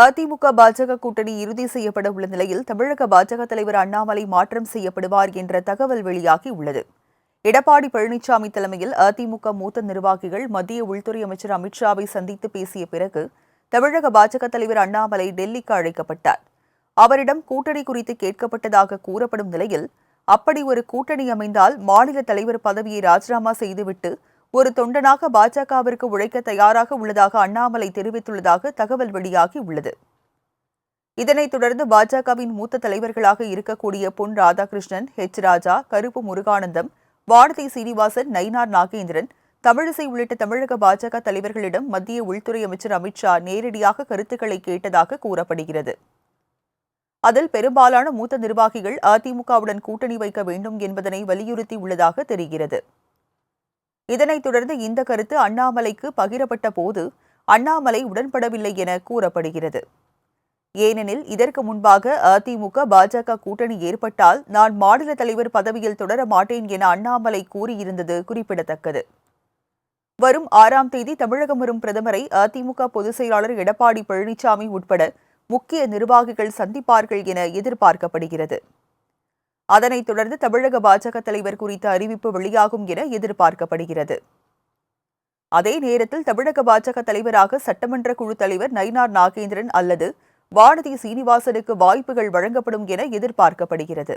அதிமுக பாஜக கூட்டணி இறுதி செய்யப்பட உள்ள நிலையில் தமிழக பாஜக தலைவர் அண்ணாமலை மாற்றம் செய்யப்படுவார் என்ற தகவல் வெளியாகி உள்ளது. எடப்பாடி பழனிசாமி தலைமையில் அதிமுக மூத்த நிர்வாகிகள் மத்திய உள்துறை அமைச்சர் அமித்ஷாவை சந்தித்து பேசிய பிறகு தமிழக பாஜக தலைவர் அண்ணாமலை டெல்லிக்கு அழைக்கப்பட்டார். அவரிடம் கூட்டணி குறித்து கேட்கப்பட்டதாக கூறப்படும் நிலையில் அப்படி ஒரு கூட்டணி அமைந்தால் மாநில தலைவர் பதவியை ராஜினாமா செய்துவிட்டு ஒரு தொண்டனாக பாஜகவிற்கு உழைக்க தயாராக உள்ளதாக அண்ணாமலை தெரிவித்துள்ளதாக தகவல் வெளியாகி உள்ளது. இதனைத் தொடர்ந்து பாஜகவின் மூத்த தலைவர்களாக இருக்கக்கூடிய பொன் ராதாகிருஷ்ணன் ஹெச் ராஜா கருப்பு முருகானந்தம் வானதி சீனிவாசன் நயினார் நாகேந்திரன் தமிழிசை உள்ளிட்ட தமிழக பாஜக தலைவர்களிடம் மத்திய உள்துறை அமைச்சர் அமித்ஷா நேரடியாக கருத்துக்களை கேட்டதாக கூறப்படுகிறது. அதில் பெரும்பாலான மூத்த நிர்வாகிகள் அதிமுகவுடன் கூட்டணி வைக்க வேண்டும் என்பதனை வலியுறுத்தி உள்ளதாக தெரிகிறது. இதனைத் தொடர்ந்து இந்த கருத்து அண்ணாமலைக்கு பகிரப்பட்ட போது அண்ணாமலை உடன்படவில்லை என கூறப்படுகிறது. ஏனெனில் இதற்கு முன்பாக அதிமுக பாஜக கூட்டணி ஏற்பட்டால் நான் மாநில தலைவர் பதவியில் தொடர மாட்டேன் என அண்ணாமலை கூறியிருந்தது குறிப்பிடத்தக்கது. வரும் ஆறாம் தேதி தமிழகம் வரும் பிரதமரை அதிமுக பொதுச் செயலாளர் எடப்பாடி பழனிசாமி உட்பட முக்கிய நிர்வாகிகள் சந்திப்பார்கள் என எதிர்பார்க்கப்படுகிறது. அதனைத் தொடர்ந்து தமிழக பாஜக தலைவர் குறித்த அறிவிப்பு வெளியாகும் என எதிர்பார்க்கப்படுகிறது. அதே நேரத்தில் தமிழக பாஜக தலைவராக சட்டமன்ற குழு தலைவர் நயினார் நாகேந்திரன் அல்லது வானதி சீனிவாசனுக்கு வாய்ப்புகள் வழங்கப்படும் என எதிர்பார்க்கப்படுகிறது.